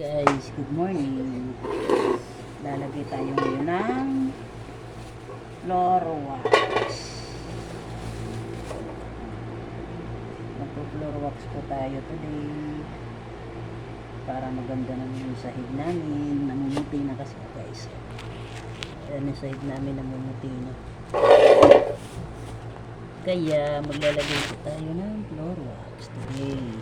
Guys, good morning. Lalagay tayo ngayon ng floor wax. Magpo-floor wax po tayo today. Para maganda naman yung sahig namin. Namumuti na kasi guys. Ayan yung sahig namin namumuti na. Kaya maglalagay po tayo ng floor wax today.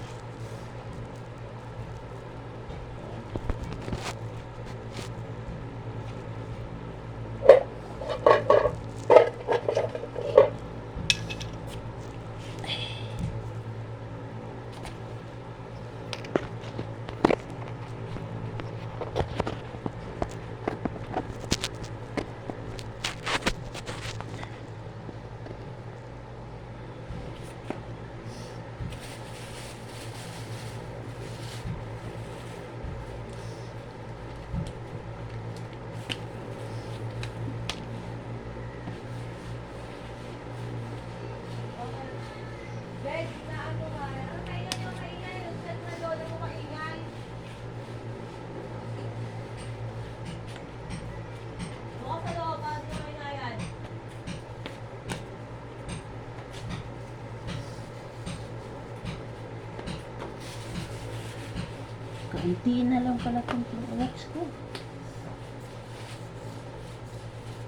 Kaunti na lang pala itong wax ko.